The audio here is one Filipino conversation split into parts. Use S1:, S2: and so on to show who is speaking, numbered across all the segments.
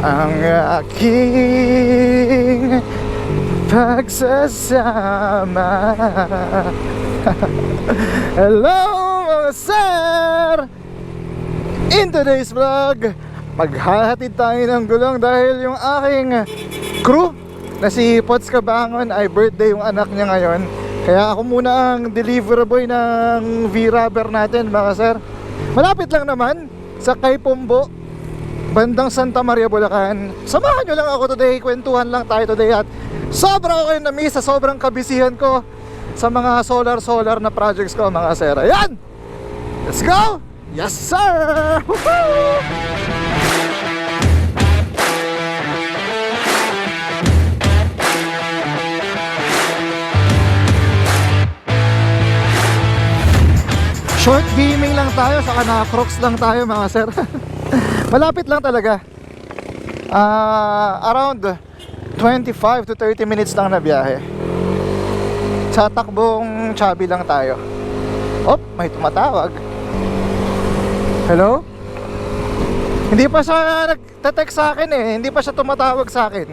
S1: ang aking pagsasama. Hello sir! In today's vlog, maghahatid tayo ng gulong dahil yung aking crew na si Pots Kabangon ay birthday yung anak niya ngayon. Kaya ako muna ang delivery boy ng V-Rubber natin mga sir. Malapit lang naman sa Kay bandang Santa Maria, Bulacan. Samahan nyo lang ako today, kwentuhan lang tayo today at sobrang ako yung na-miss sa sobrang kabisihan ko sa mga solar-solar na projects ko mga sir. Ayan! Let's go! Yes sir! Woohoo! Short gaming lang tayo, saka naka-crocs lang tayo mga sir. Malapit lang talaga. Ah, around 25 to 30 minutes lang na biyahe. Sa takbong chubby lang tayo. Op, may tumatawag. Hello? Hindi pa siya nagte-text sa akin eh. Hindi pa siya tumatawag sa akin.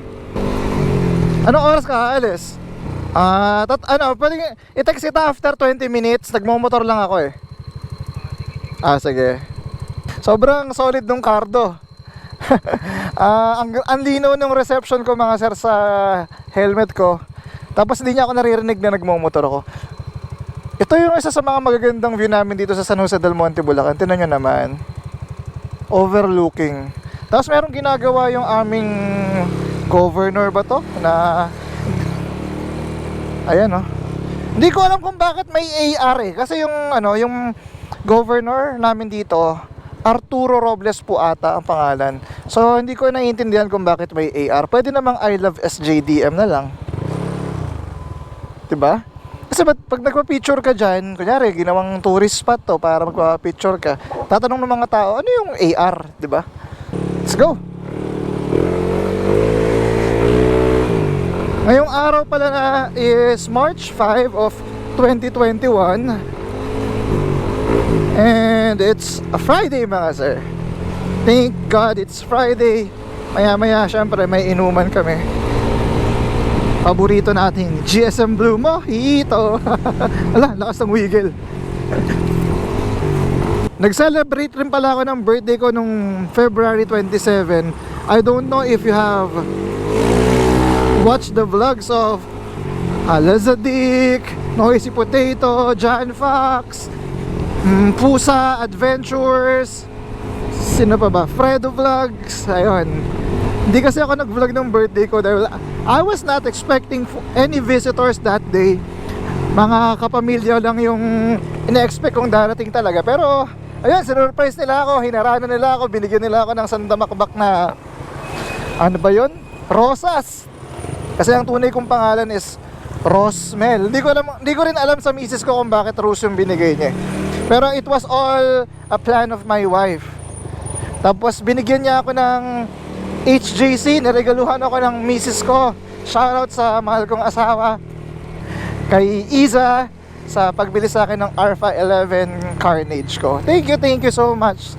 S1: Anong oras ka aalis? Ah, tat ano, pwede i-text kita after 20 minutes. Nagmo-motor lang ako eh. Ah, sige. Sobrang solid nung cardo. Ah, ang, ang linaw ng reception ko mga sir sa helmet ko. Tapos hindi niya ako naririnig na nagmo-motor ako. Ito yung isa sa mga magagandang view namin dito sa San Jose del Monte, Bulacan. Tingnan nyo naman. Overlooking. Tapos merong ginagawa yung aming governor ba to? Na... Ayan oh. Hindi ko alam kung bakit may AR eh. Kasi yung ano, yung governor namin dito, Arturo Robles po ata ang pangalan. So hindi ko naiintindihan kung bakit may AR. Pwede namang I love SJDM na lang. 'Di ba? Kasi ba't pag nagpa-picture ka dyan, kunyari, ginawang tourist spot to para magpa-picture ka, tatanong ng mga tao, ano yung AR, di ba? Let's go! Ngayong araw pala na is March 5 of 2021 And it's a Friday mga sir. Thank God it's Friday. Maya maya syempre may inuman kami. Paborito natin GSM Blue Mojito. Ala, lakas ng wiggle. Nag-celebrate rin pala ako ng birthday ko nung February 27 I don't know if you have watched the vlogs of Alazadik, Noisy Potato, John Fox, mm, Pusa Adventures, sino pa ba? Fredo Vlogs, ayun. Hindi kasi ako nag-vlog ng birthday ko dahil I was not expecting any visitors that day. Mga kapamilya lang yung ina-expect kong darating talaga. Pero, ayun, sinurprise nila ako, hinaranan nila ako, binigyan nila ako ng sandamakbak na, ano ba yun? Rosas! Kasi ang tunay kong pangalan is Rosmel. Hindi ko alam, hindi ko rin alam sa misis ko kung bakit Rose yung binigay niya. Pero it was all a plan of my wife. Tapos binigyan niya ako ng HJC, niregaluhan ako ng misis ko. Shoutout sa mahal kong asawa. Kay Iza sa pagbili sa akin ng Alpha 11 Carnage ko. Thank you, thank you so much.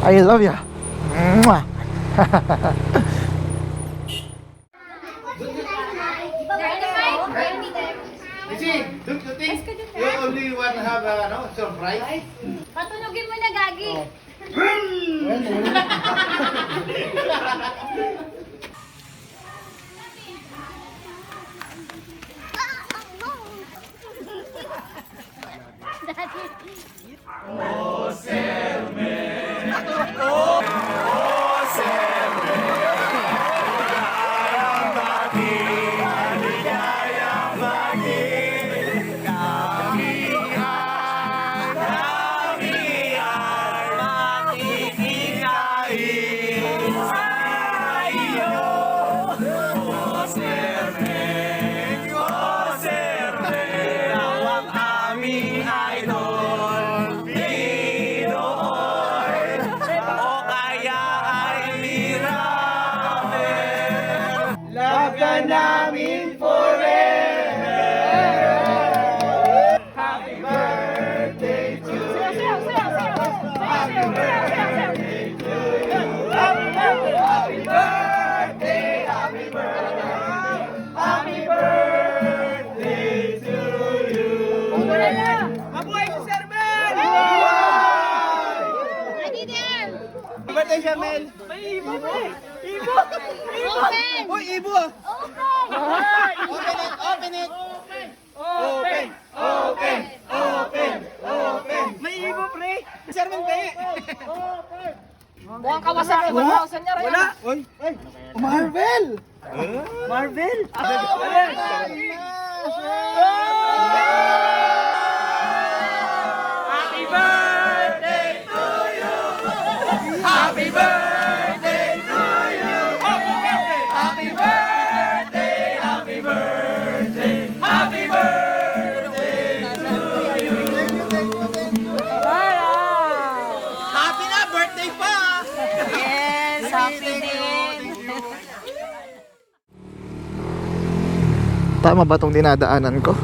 S1: I love ya.
S2: Don't only one have a surprise?
S3: Patunogin mo na, Gagi.
S4: Oh. Sam, man. Jamel. May ibo, pre. Ibo.
S3: Open!
S4: Uy, ibo. ah.
S3: Open!
S4: Open it, open it. Open, open, open, open. May ibo, pre. Sir, hindi.
S5: Mukhang Kawasaki 1000 niya rin.
S4: Wala. Uy. Marvel. Marvel. Happy
S1: Tama ba tong dinadaanan ko?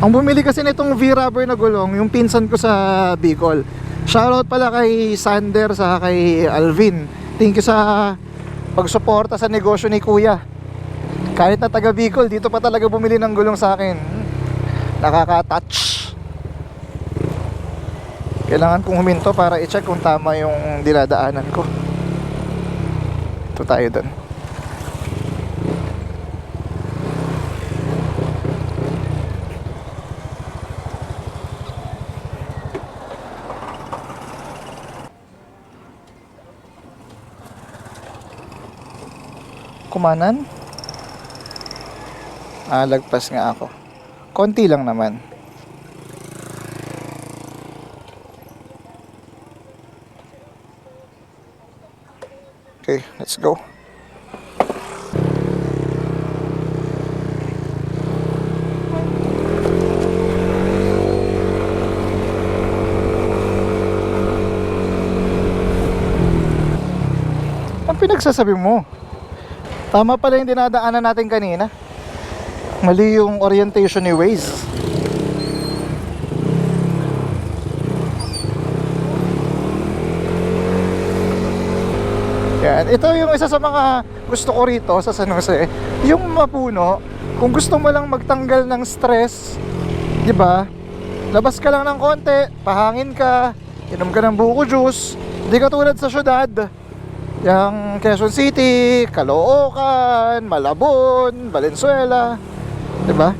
S1: Ang bumili kasi nitong V-rubber na gulong, yung pinsan ko sa Bicol. Shoutout pala kay Sander sa kay Alvin. Thank you sa pagsuporta sa negosyo ni Kuya. Kahit na taga Bicol, dito pa talaga bumili ng gulong sa akin. Nakaka-touch. Kailangan kong huminto para i-check kung tama yung dinadaanan ko. Ito tayo dun. Kumanan? Ah, lagpas nga ako. Konti lang naman. Okay, let's go. Pinagsasabi mo? Tama pala yung dinadaanan natin kanina. Mali yung orientation ni Waze. Yan. Ito yung isa sa mga gusto ko rito sa San Jose. Yung mapuno, kung gusto mo lang magtanggal ng stress, di ba? Labas ka lang ng konti, pahangin ka, inom ka ng buko juice. Hindi ka tulad sa syudad. Yang Quezon City, Caloocan, Malabon, Valenzuela, 'di ba?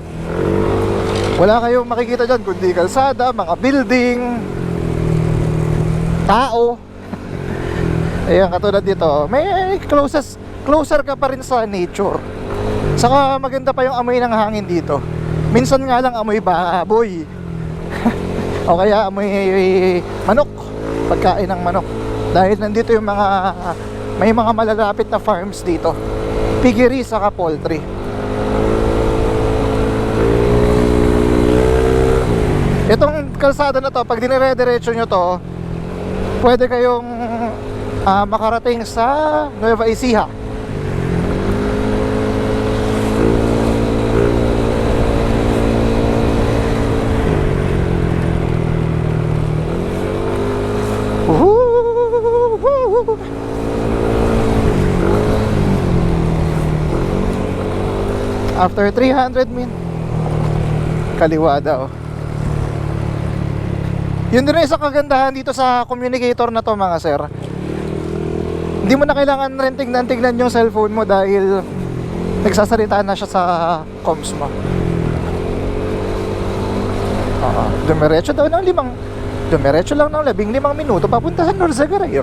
S1: Wala kayong makikita diyan kundi kalsada, mga building, tao. Ayan, katulad dito, may closest, closer ka pa rin sa nature. Saka maganda pa yung amoy ng hangin dito. Minsan nga lang amoy baboy. o kaya amoy manok, pagkain ng manok. Dahil nandito yung mga may mga malalapit na farms dito. Piggery saka poultry. Itong kalsada na to, pag dinire-diretso nyo to, pwede kayong ah, makarating sa Nueva Ecija. Woohoo! After 300 min Kaliwa daw. Yun din isang kagandahan dito sa communicator na to mga sir. Hindi mo na kailangan rin tignan-tignan yung cellphone mo dahil Nagsasalita na siya sa comms mo. Oo, dumiretso daw ng limang Dumiretso lang ng labing limang minuto papunta sa Norzagaray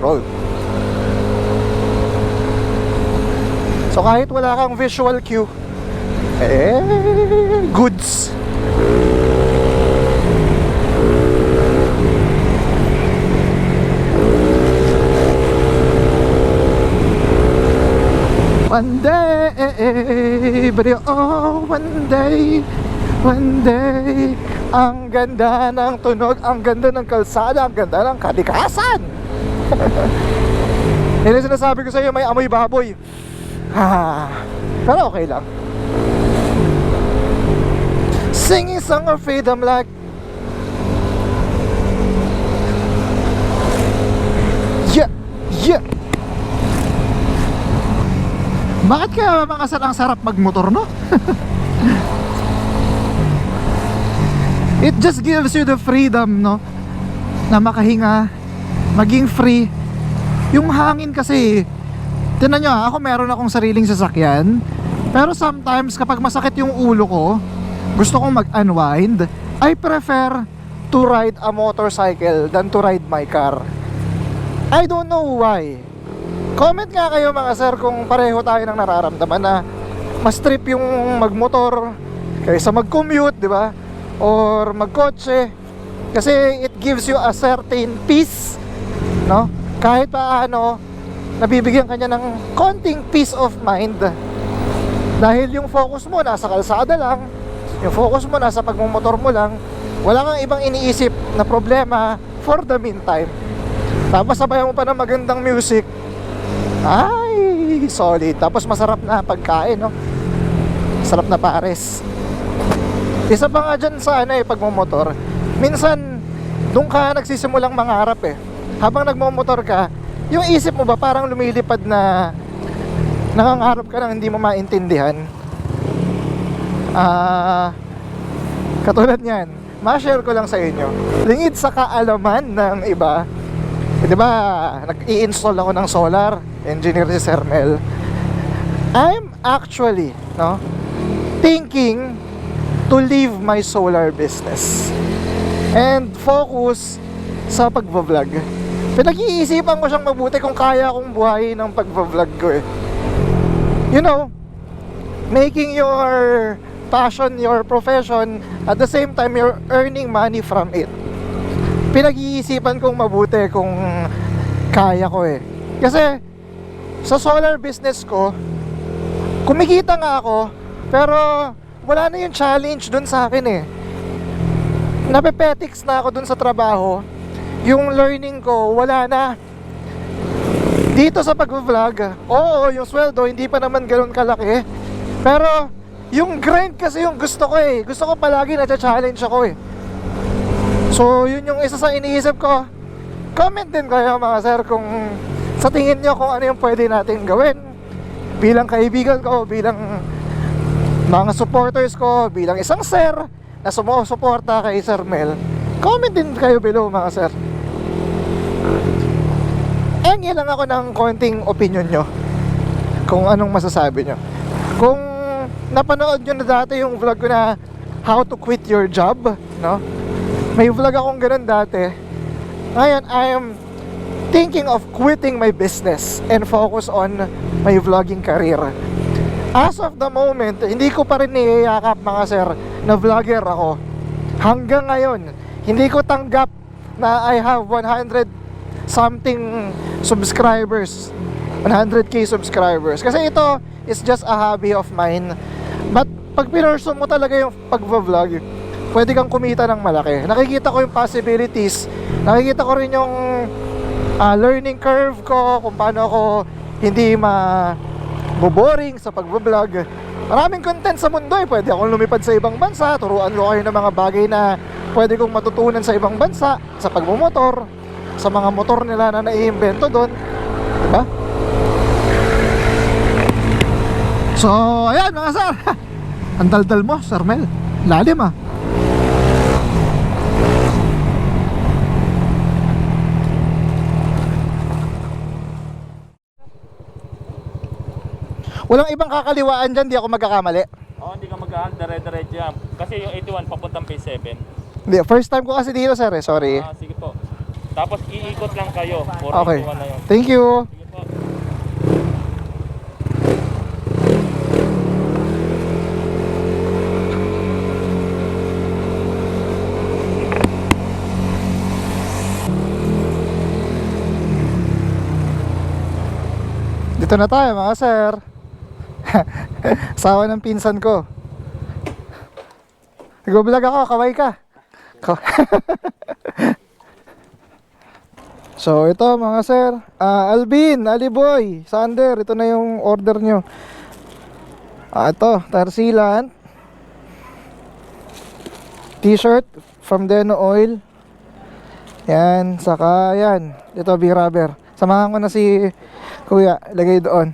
S1: So kahit wala kang visual cue eh, goods. One day, but oh, one day, one day, ang ganda ng tunog, ang ganda ng kalsada, ang ganda ng kalikasan. Yan yung sinasabi ko sa iyo, may amoy baboy. Ah, pero okay lang. Singing song of freedom like Yeah, yeah Bakit kaya mga sir ang sarap magmotor no? It just gives you the freedom no Na makahinga maging free. Yung hangin kasi, tinan nyo ha, ako meron akong sariling sasakyan. Pero sometimes kapag masakit yung ulo ko, gusto kong mag-unwind, I prefer to ride a motorcycle than to ride my car. I don't know why. Comment nga kayo mga sir kung pareho tayo ng nararamdaman na mas trip yung magmotor kaysa mag-commute, di ba? Or magkotse. Kasi it gives you a certain peace, no? Kahit paano, nabibigyan kanya ng konting peace of mind. Dahil yung focus mo nasa kalsada lang, yung focus mo nasa pagmumotor mo lang, wala kang ibang iniisip na problema for the meantime. Tapos sabayan mo pa ng magandang music, ay, solid. Tapos masarap na pagkain, no? Sarap na pares. Isa pa nga dyan sa ano eh, pagmumotor. Minsan, doon ka nagsisimulang mangarap eh. Habang nagmumotor ka, yung isip mo ba parang lumilipad na nangangarap ka nang hindi mo maintindihan. Ah, katulad niyan, ma-share ko lang sa inyo. Lingid sa kaalaman ng iba, eh, di ba, nag-i-install ako ng solar, engineer si Sir Mel. I'm actually, no, thinking to leave my solar business and focus sa pagbablog. Pinag-iisipan ko siyang mabuti kung kaya kong buhayin ng pagbablog ko eh. You know, making your passion your profession at the same time you're earning money from it pinag-iisipan kong mabuti kung kaya ko eh. Kasi sa solar business ko, kumikita nga ako, pero wala na yung challenge dun sa akin eh. Napepetics na ako dun sa trabaho. Yung learning ko, wala na. Dito sa pag-vlog, oo, yung sweldo hindi pa naman ganoon kalaki. Pero yung grind kasi yung gusto ko eh. Gusto ko palagi na-challenge ako eh. So, yun yung isa sa iniisip ko. Comment din kayo mga sir kung sa tingin nyo kung ano yung pwede natin gawin. Bilang kaibigan ko, bilang mga supporters ko, bilang isang sir na sumusuporta kay Sir Mel. Comment din kayo below mga sir. Engi lang ako ng konting opinion nyo kung anong masasabi nyo. Kung napanood nyo na dati yung vlog ko na how to quit your job, no? May vlog akong ganun dati. Ngayon, I am thinking of quitting my business and focus on my vlogging career. As of the moment, hindi ko pa rin niyayakap mga sir na vlogger ako. Hanggang ngayon, hindi ko tanggap na I have 100 something subscribers. 100k subscribers. Kasi ito is just a hobby of mine. But pag pinurso mo talaga yung pagva-vlog, pwede kang kumita ng malaki. Nakikita ko yung possibilities. Nakikita ko rin yung ah, learning curve ko, kung paano ako hindi ma boring sa pagbablog. Maraming content sa mundo eh. Pwede akong lumipad sa ibang bansa, turuan ko kayo ng mga bagay na pwede kong matutunan sa ibang bansa, sa pagmumotor, sa mga motor nila na naiimbento doon. Diba? So, ayan mga sir. Ang daldal mo, Sir Mel. Lalim ah. Walang ibang kakaliwaan dyan, di ako magkakamali.
S6: Oo, hindi ka mag dire-diretso yan. Kasi yung 81 papuntang phase 7.
S1: Hindi, first time ko kasi dito sir eh, sorry.
S6: Ah, sige po. Tapos iikot lang kayo.
S1: Okay.
S6: 81 na yun.
S1: Thank you.
S6: Sige po.
S1: Dito na tayo mga sir. Sawa ng pinsan ko. Nag-vlog ako, kaway ka. So ito mga sir, Ah, Alvin, Aliboy, Sander, ito na yung order nyo. Ah, ito, Tarsilan. T-shirt from Deno Oil. Yan, saka yan. Ito, B-rubber. Samahan ko na si Kuya, lagay doon.